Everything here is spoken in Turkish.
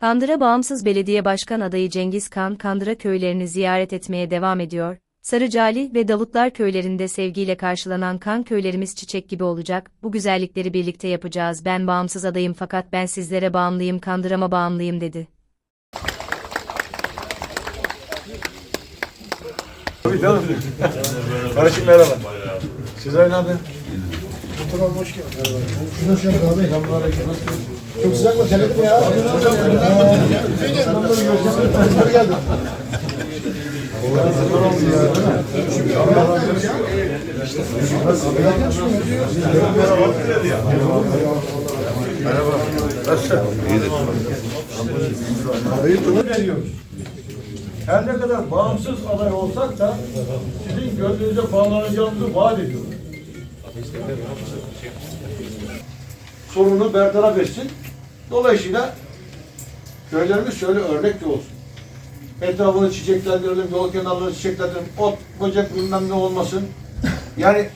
Kandıra Bağımsız Belediye Başkan adayı Cengiz Kan, Kandıra köylerini ziyaret etmeye devam ediyor. Sarıcali ve Davutlar köylerinde sevgiyle karşılanan kan köylerimiz çiçek gibi olacak. Bu güzellikleri birlikte yapacağız. Ben bağımsız adayım fakat ben sizlere bağımlıyım, Kandırama bağımlıyım dedi. Tabii canım. Kardeşim merhaba. Ne haber? Tamam hoş geldin. Şu an abi. Çok sıcak mı? Terledim ya. Gösterdim. geldim. Merhaba. Nasılsın? İyidir. Hayırdır? veriyoruz. Her ne kadar bağımsız aday olsak da sizin gönlünüze bağlanacağımızı vaat ediyoruz. Sorunu bertaraf etsin. Dolayısıyla köylerimiz şöyle örnek de olsun. Etrafını çiçeklendirelim, yol kenarlarını çiçeklendirelim, ot, böcek bilmem ne olmasın. Yani